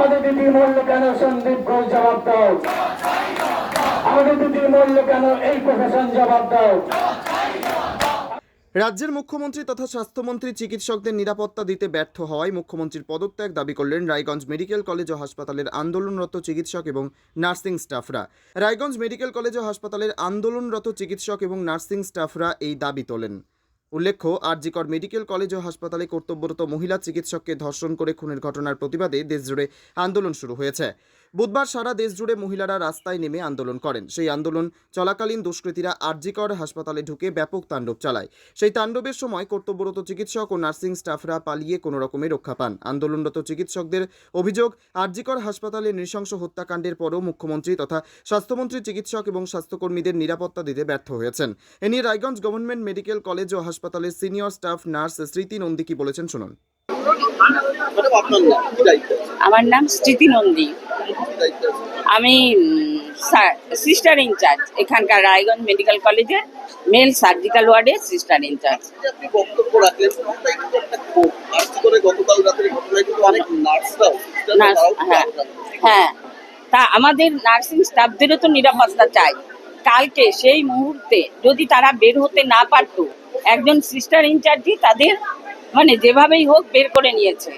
আমাদের দিদি মূল্য কেন সন্দীপ ঘোষ জবাব দাও? আমাদের দিদি মূল্য কেন এই প্রশাসন জবাব দাও? রাজ্যের মুখ্যমন্ত্রী তথা স্বাস্থ্যমন্ত্রী চিকিৎসকদের নিরাপত্তা দিতে ব্যর্থ হওয়ায় মুখ্যমন্ত্রীর পদত্যাগ দাবি করলেন রায়গঞ্জ মেডিকেল কলেজ ও হাসপাতালের আন্দোলনরত চিকিৎসক এবং নার্সিং স্টাফরা। রায়গঞ্জ মেডিকেল কলেজ ও হাসপাতালের আন্দোলনরত চিকিৎসক এবং নার্সিং স্টাফরা এই দাবি তোলেন। উল্লেখ্য, আরজিকর মেডিকেল কলেজ ও হাসপাতালে কর্তব্যরত মহিলা চিকিৎসককে ধর্ষণ করে খুনের ঘটনার প্রতিবাদে দেশজুড়ে আন্দোলন শুরু হয়েছে। বুধবার সারা দেশ জুড়ে মহিলারা রাস্তায় নেমে আন্দোলন করেন সেই আন্দোলন চলাকালীন দুষ্কৃতীরা আরজিকর হাসপাতালে ঢুকে ব্যাপক তাণ্ডব চালায় সেই তাণ্ডবের সময় কর্তব্যরত চিকিৎসক ও নার্সিং স্টাফরা পালিয়ে কোনো রকমে রক্ষা পান আন্দোলনরত চিকিৎসকদের অভিযোগ, আরজিকর হাসপাতালে নৃশংস হত্যাকাণ্ডের পরও মুখ্যমন্ত্রী তথা স্বাস্থ্যমন্ত্রী, চিকিৎসক এবং স্বাস্থ্যকর্মীদের নিরাপত্তা দিতে ব্যর্থ হয়েছেন এ নিয়ে রায়গঞ্জ গভর্নমেন্ট মেডিকেল কলেজ ও হাসপাতালের সিনিয়র স্টাফ নার্স স্মৃতি নন্দী কি বলেছেন শুনুন? আমার নাম স্মৃতি নন্দী? আমি সিস্টার ইনচার্জ এখানকার রায়গঞ্জ মেডিকেল কলেজের মেল সার্জিক্যাল ওয়ার্ডে সিস্টার ইনচার্জ হ্যাঁ হ্যাঁ। তা আমাদের নার্সিং স্টাফদেরও তো নিরাপত্তা চাই। কালকে সেই মুহূর্তে যদি তারা বের হতে না পারতো একজন সিস্টার ইনচার্জই তাদের মানে যেভাবেই হোক বের করে নিয়েছে।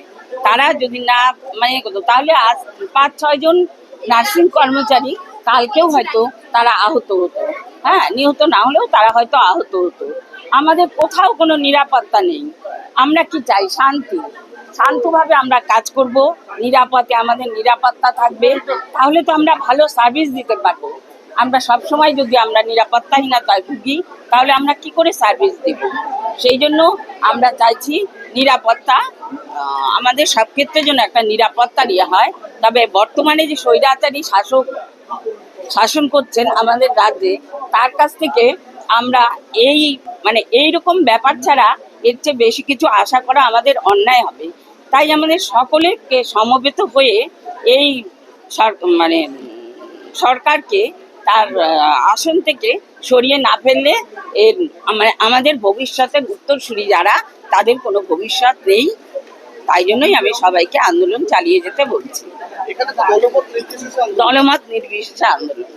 তারা যদি না মানে তাহলে আজ পাঁচ ছয়জন নার্সিং কর্মচারী কালকেও হয়তো তারা আহত হতো। হ্যাঁ নিহত না হলেও তারা হয়তো আহত হতো। আমাদের কোথাও কোনো নিরাপত্তা নেই। আমরা কি চাই? শান্তি। শান্তভাবে আমরা কাজ করব। নিরাপদে আমাদের নিরাপত্তা থাকবে। তাহলে তো আমরা ভালো সার্ভিস দিতে পারব। আমরা সব সময় যদি আমরা নিরাপত্তাহীনতায় ভুগি, তাহলে আমরা কি করে সার্ভিস দেব? সেই জন্য আমরা চাইছি নিরাপত্তা আমাদের সব ক্ষেত্রে যেন একটা নিরাপত্তা দেওয়া হয়। তবে বর্তমানে যে স্বৈরাচারী শাসক, শাসন করছেন আমাদের রাজ্যে, তার কাছ থেকে আমরা এই মানে এই রকম ব্যাপার ছাড়া এর চেয়ে বেশি কিছু আশা করা আমাদের অন্যায় হবে। তাই আমাদের সকলেরকে সমবেত হয়ে এই মানে সরকারকে তার আসন থেকে সরিয়ে না ফেললে এর আমাদের ভবিষ্যতের উত্তরসূরি যারা তাদের কোনো ভবিষ্যৎ নেই। তাই জন্যই আমি সবাইকে আন্দোলন চালিয়ে যেতে বলছি। দলমত নির্বিশেষে আন্দোলন। দলমত নির্বিশেষে আন্দোলন।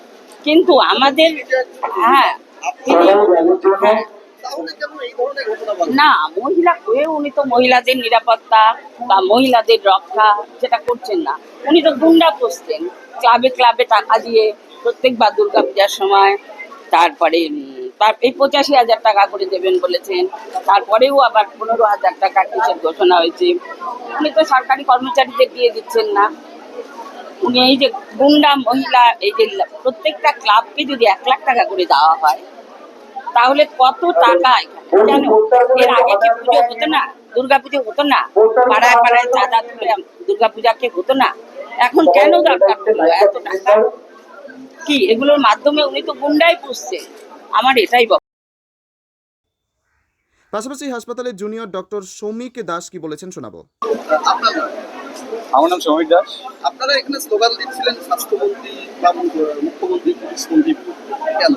কিন্তু আমাদের হ্যাঁ। হ্যাঁ? না মহিলা হয়ে উনি তো মহিলাদের নিরাপত্তা বা মহিলাদের রক্ষা সেটা করছেন না। উনি তো গুন্ডা পোষছেন ক্লাবে ক্লাবে টাকা দিয়ে প্রত্যেকবার দুর্গা পূজার সময় তারপরে তার, এই পঁচাশি হাজার টাকা করে দেবেন বলেছেন। তারপরেও আবার পনেরো হাজার টাকা কিসের ঘোষণা হয়েছে? উনি তো সরকারি কর্মচারীদের দিয়ে দিচ্ছেন না। উনি এই যে গুন্ডা মহিলা, এই যে প্রত্যেকটা ক্লাবকে যদি এক লাখ টাকা করে দেওয়া হয়, তাহলে কত টাকা জানো এর আগে কি পুজো হতো না? দুর্গা পুজো হতো না? পাড়ায় পাড়ায় চাঁদা তুলে দুর্গা পূজাকে হতো না? এখন কেন দরকার এত টাকা? কি? এগুলোর মাধ্যমে উনি তো গুন্ডাই পুষছে। আমার এটাই বক্তব্য। পাশাপাশি হাসপাতালের জুনিয়র ডক্টর সৌমিক দাস কি বলেছেন শোনাবো। আমার নাম সৌমিক দাস। আপনারা এখানে স্লোগান দিচ্ছিলেন স্বাস্থ্যমন্ত্রী বা মুখ্যমন্ত্রী পুলিশ মন্ত্রী কেন?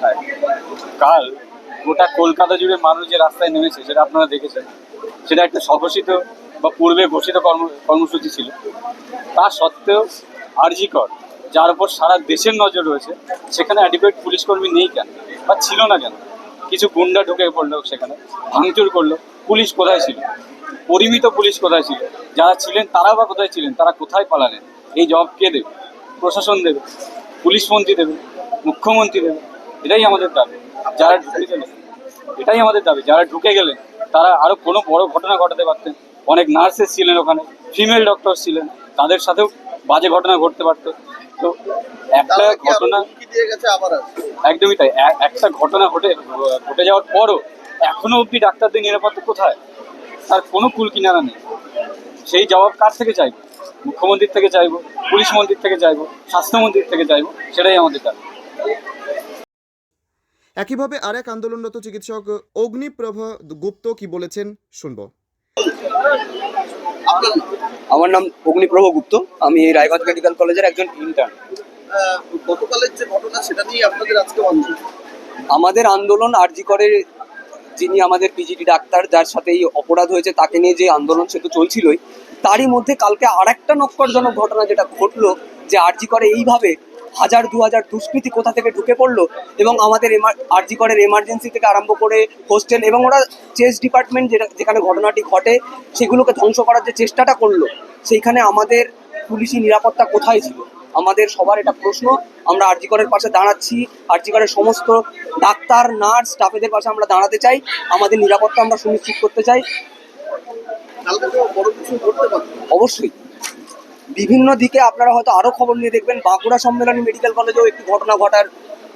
হ্যাঁ। কাল গোটা কলকাতা জুড়ে মানুষ যে রাস্তায় নেমেছে সেটা আপনারা দেখেছেন। সেটা একটা স্বঘোষিত বা পূর্বে ঘোষিত কর্ম কর্মসূচি ছিল। তা সত্ত্বেও আরজিকর যার উপর সারা দেশের নজর রয়েছে, সেখানে অ্যাডিকুয়েট পুলিশ কর্মী নেই কেন? বা ছিল না কেন? কিছু গুন্ডা ঢুকে পড়ল সেখানে, ভাঙচুর করল। পুলিশ কোথায় ছিল? পরিমিত পুলিশ কোথায় ছিল? যারা ছিলেন তারা বা কোথায় ছিলেন? তারা কোথায় পালালেন? এই জবাব কে দেবে? প্রশাসন দেবে, পুলিশ মন্ত্রী দেবে, মুখ্যমন্ত্রী দেবে। এটাই আমাদের দাবি। যারা ঢুকে গেলেন, এটাই আমাদের দাবি। যারা ঢুকে গেলেন, তারা আরও কোনো বড় ঘটনা ঘটাতে পারতেন। অনেক নার্সেস ছিলেন ওখানে, ফিমেল ডক্টর ছিলেন। তাদের সাথেও বাজে ঘটনা ঘটতে পারতো। তো একটা আরও ঘটনা হুমকি দিয়ে গেছে আবার আসবে? একদমই তাই। একটা ঘটনা ঘটে ঘটে যাওয়ার পরও এখনও অবধি ডাক্তারদের নিরাপত্তা কোথায়? তার কোনো কুল কিনারা নেই। সেই জবাব কার থেকে চাইব? মুখ্যমন্ত্রীর থেকে চাইব? পুলিশ মন্ত্রীর থেকে চাইব? স্বাস্থ্যমন্ত্রীর থেকে চাইব? সেটাই আমাদের দাবি। একইভাবে আরেক আন্দোলনরত চিকিৎসক অগ্নিপ্রভা গুপ্ত কি বলেছেন শুনব? আমার নাম অগ্নিপ্রভ গুপ্ত। আমি এই রায়গঞ্জ মেডিকেল কলেজের একজন ইন্টার্ন গতকালের যে ঘটনা সেটা নিয়ে আপনাদের আজকে আন্দোলন। আমাদের আন্দোলন আরজি করে যিনি আমাদের পিজিটি ডাক্তার যার সাথে এই অপরাধ হয়েছে তাকে নিয়ে যে আন্দোলন সে তো চলছিলই তারই মধ্যে কালকে আর একটা নক্করজনক ঘটনা যেটা ঘটলো যে আরজি করে এইভাবে হাজার দু হাজার দুষ্কৃতী কোথা থেকে ঢুকে পড়ল এবং আমাদের আরজি করের এমার্জেন্সি থেকে আরম্ভ করে হোস্টেল এবং ওরা চেস ডিপার্টমেন্ট যেটা যেখানে ঘটনাটি ঘটে সেগুলোকে ধ্বংস করার যে চেষ্টাটা করল সেইখানে আমাদের পুলিশি নিরাপত্তা কোথায় ছিল? আমাদের সবার এটা প্রশ্ন। আমরা আরজি করের পাশে দাঁড়াচ্ছি। আরজি করের সমস্ত ডাক্তার নার্স স্টাফেদের পাশে আমরা দাঁড়াতে চাই। আমাদের নিরাপত্তা আমরা সুনিশ্চিত করতে চাই। অবশ্যই। বিভিন্ন দিকে আপনারা হয়তো আরও খবর নিয়ে দেখবেন, বাঁকুড়া সম্মেলনী মেডিকেল কলেজেও একটি ঘটনা ঘটার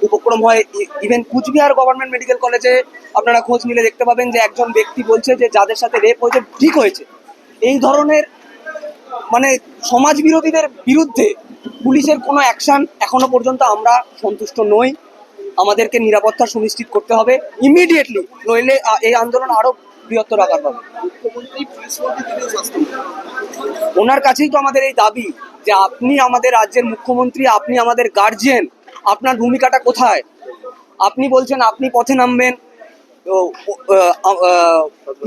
উপক্রম হয়। ইভেন কুচবিহার গভর্নমেন্ট মেডিকেল কলেজে আপনারা খোঁজ নিলে দেখতে পাবেন যে একজন ব্যক্তি বলছে যে যাদের সাথে রেপ হয়েছে, ঠিক হয়েছে। এই ধরনের মানে সমাজ বিরোধীদের বিরুদ্ধে পুলিশের কোনো অ্যাকশন এখনও পর্যন্ত আমরা সন্তুষ্ট নই। আমাদেরকে নিরাপত্তা সুনিশ্চিত করতে হবে। ইমিডিয়েটলি নইলে এই আন্দোলন আরও বৃহত্তর আকার পাবে। ওনার কাছেই তো আমাদের এই দাবি যে আপনি আমাদের রাজ্যের মুখ্যমন্ত্রী, আপনি আমাদের গার্জিয়ান আপনার ভূমিকাটা কোথায়? আপনি বলছেন আপনি পথে নামবেন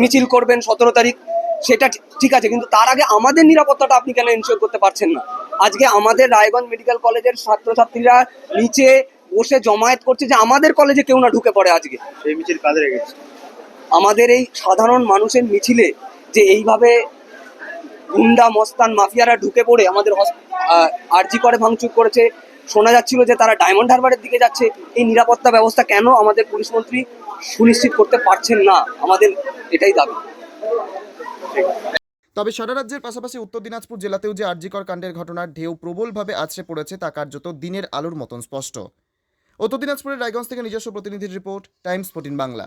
মিছিল করবেন সতেরো তারিখ, সেটা ঠিক আছে, কিন্তু তার আগে আমাদের নিরাপত্তাটা আপনি কেন এনশিওর করতে পারছেন না? আজকে আমাদের রায়গঞ্জ মেডিকেল কলেজের ছাত্রছাত্রীরা নিচে বসে জমায়েত করছে যে আমাদের কলেজে কেউ না ঢুকে পড়ে আজকে। সেই মিছিল রেখেছে আমাদের এই সাধারণ মানুষের মিছিলে যে এইভাবে গুন্ডা, মস্তান মাফিয়ারা ঢুকে পড়ে আমাদের আরজি করে, ভাঙচুর করেছে, শোনা যাচ্ছিল যে তারা ডায়মন্ড হারবারের দিকে যাচ্ছে, এই নিরাপত্তা ব্যবস্থা কেন আমাদের পুলিশ মন্ত্রী সুনিশ্চিত করতে পারছেন না? আমাদের এটাই দাবি। তবে সারা রাজ্যের পাশাপাশি উত্তর দিনাজপুর জেলাতেও যে আরজিকর কাণ্ডের ঘটনার ঢেউ প্রবলভাবে আছড়ে পড়েছে তা কার্যত দিনের আলোর মতন স্পষ্ট। উত্তর দিনাজপুরের রায়গঞ্জ থেকে নিজস্ব প্রতিনিধির রিপোর্ট, টাইমস ফোর্টিন বাংলা।